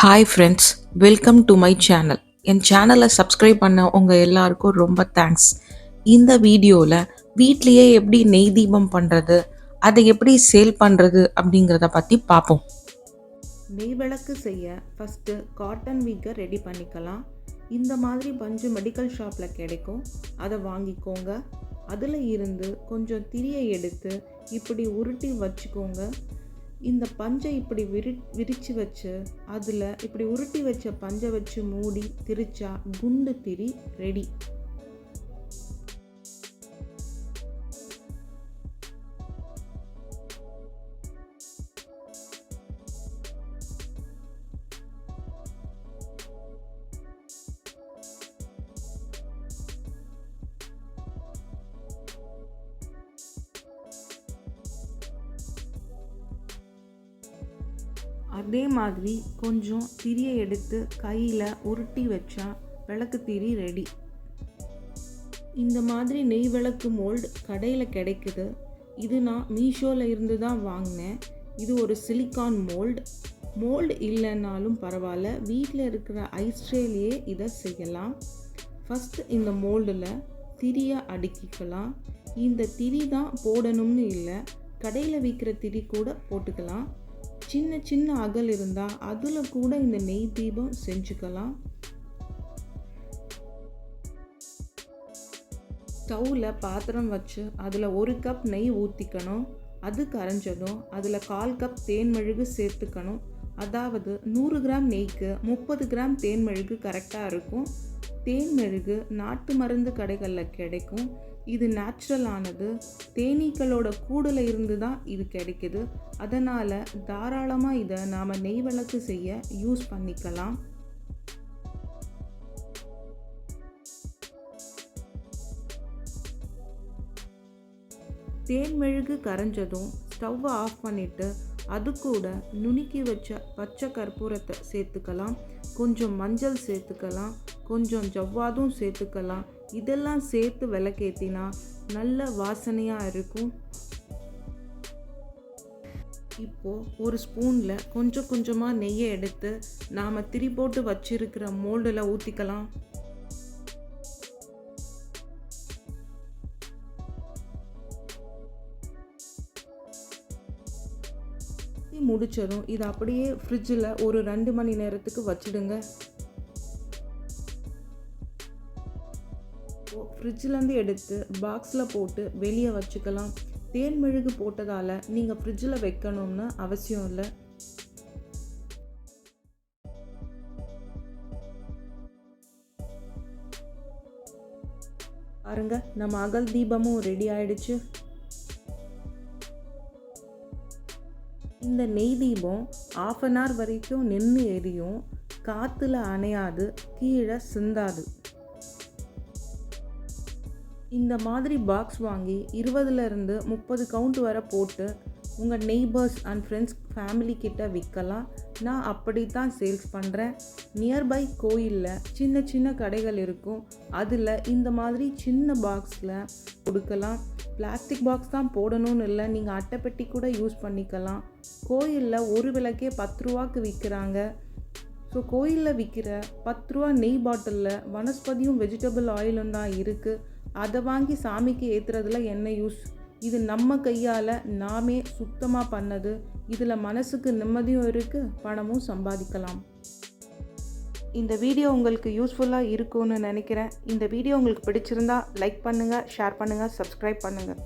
Hi friends welcome to my channel என் சேனலை subscribe பண்ண உங்கள் எல்லாருக்கும் ரொம்ப தேங்க்ஸ் இந்த வீடியோவில் வீட்லேயே எப்படி நெய் தீபம் பண்ணுறது அதை எப்படி சேல் பண்ணுறது அப்படிங்கிறத பற்றி பார்ப்போம் நெய் விளக்கு செய்ய ஃபஸ்ட்டு காட்டன் வீக்கை ரெடி பண்ணிக்கலாம். இந்த மாதிரி பஞ்சு மெடிக்கல் ஷாப்பில் கிடைக்கும். அதை வாங்கிக்கோங்க. அதில் இருந்து கொஞ்சம் திரியை எடுத்து இப்படி உருட்டி வச்சுக்கோங்க. இந்த பஞ்சை இப்படி விரி விரித்து வச்சு அதில் இப்படி உருட்டி வச்ச பஞ்சை வச்சு மூடி திரிச்சா குண்டு திரி ரெடி. அதே மாதிரி கொஞ்சம் திரியை எடுத்து கையில் உருட்டி வச்சா விளக்கு திரி ரெடி இந்த மாதிரி நெய் விளக்கு மோல்டு கடையில் கிடைக்குது. இது நான் மீஷோவில் இருந்து தான் வாங்கினேன். இது ஒரு சிலிக்கான் மோல்டு மோல்டு இல்லைன்னாலும் பரவாயில்ல. வீட்டில் இருக்கிற ஐஸ்ட்ரேலியே இதை செய்யலாம். ஃபஸ்ட்டு இந்த மோல்டில் திரியை அடுக்கிக்கலாம். இந்த திரி தான் போடணும்னு இல்லை. கடையில் விற்கிற திரி கூட போட்டுக்கலாம். சின்ன சின்ன அகல் இருந்தால் அதில் கூட இந்த நெய் தீபம் செஞ்சுக்கலாம். ஸ்டவ்வில் பாத்திரம் வச்சு அதில் ஒரு கப் நெய் ஊற்றிக்கணும் அது கரைஞ்சதும் அதில் கால் கப் தேன் மெழுகு சேர்த்துக்கணும். அதாவது நூறு கிராம் நெய்க்கு முப்பது கிராம் தேன் மெழுகு கரெக்டாக இருக்கும். தேன் மெழுகு நாட்டு மருந்து கடைகளில் கிடைக்கும். இது நேச்சுரலானது தேனீக்களோட கூடில் இருந்து தான் இது கிடைக்குது. அதனால் தாராளமாக இதை நாம் நெய் விளக்கு செய்ய யூஸ் பண்ணிக்கலாம். தேன் மெழுகு கரைஞ்சதும் ஸ்டவ்வை ஆஃப் பண்ணிவிட்டு அது கூட நுணுக்கி வச்ச பச்சை கற்பூரத்தை சேர்த்துக்கலாம். கொஞ்சம் மஞ்சள் சேர்த்துக்கலாம். கொஞ்சம் ஜவ்வாதும் சேர்த்துக்கலாம். இதெல்லாம் சேர்த்து விளக்கேற்றினா நல்ல வாசனையாக இருக்கும். இப்போது ஒரு ஸ்பூனில் கொஞ்சம் கொஞ்சமாக நெய்யை எடுத்து நாம் திரி போட்டு வச்சிருக்கிற மோல்டில் ஊற்றிக்கலாம் முடிச்சதும் இது அப்படியே ஃப்ரிட்ஜில் ஒரு ரெண்டு மணி நேரத்துக்கு வச்சிடுங்க. ஃப்ரிட்ஜிலேருந்து எடுத்து பாக்ஸில் போட்டு வெளியே வச்சுக்கலாம். தேன் மெழுகு போட்டதால் நீங்கள் ஃப்ரிட்ஜில் வைக்கணும்னு அவசியம் இல்லை. பாருங்க நம்ம அகல் தீபமும் ரெடி ஆயிடுச்சு. இந்த நெய் தீபம் ஆஃப் அன் ஹவர் வரைக்கும் நின்று எரியும். காற்றுல அணையாது கீழே சிந்தாது. இந்த மாதிரி பாக்ஸ் வாங்கி இருபதுலேருந்து முப்பது கவுண்ட் வரை போட்டு உங்கள் நெய்பர்ஸ் அண்ட் ஃப்ரெண்ட்ஸ் ஃபேமிலி கிட்ட விற்கலாம். நான் அப்படி தான் சேல்ஸ் பண்ணுறேன் நியர்பை கோயிலில் சின்ன சின்ன கடைகள் இருக்கும். அதில் இந்த மாதிரி சின்ன பாக்ஸில் கொடுக்கலாம். பிளாஸ்டிக் பாக்ஸ் தான் போடணும்னு இல்லை நீங்கள் அட்டைப்பெட்டி கூட யூஸ் பண்ணிக்கலாம். கோயிலில் ஒரு விளக்கே பத்து ரூபாக்கு விற்கிறாங்க. ஸோ கோயிலில் விற்கிற பத்து ரூபா நெய் பாட்டிலில் வனஸ்பதியும் வெஜிடபிள் ஆயிலும் தான் இருக்குது அதை வாங்கி சாமிக்கு ஏற்றுறதுல என்ன யூஸ் இது நம்ம கையால் நாமே சுத்தமாக பண்ணது இதில் மனசுக்கு நிம்மதியும் இருக்குது பணமும் சம்பாதிக்கலாம். இந்த வீடியோ உங்களுக்கு யூஸ்ஃபுல்லாக இருக்கும்னு நினைக்கிறேன். இந்த வீடியோ உங்களுக்கு பிடிச்சிருந்தா லைக் பண்ணுங்கள் ஷேர் பண்ணுங்கள் சப்ஸ்கிரைப் பண்ணுங்கள்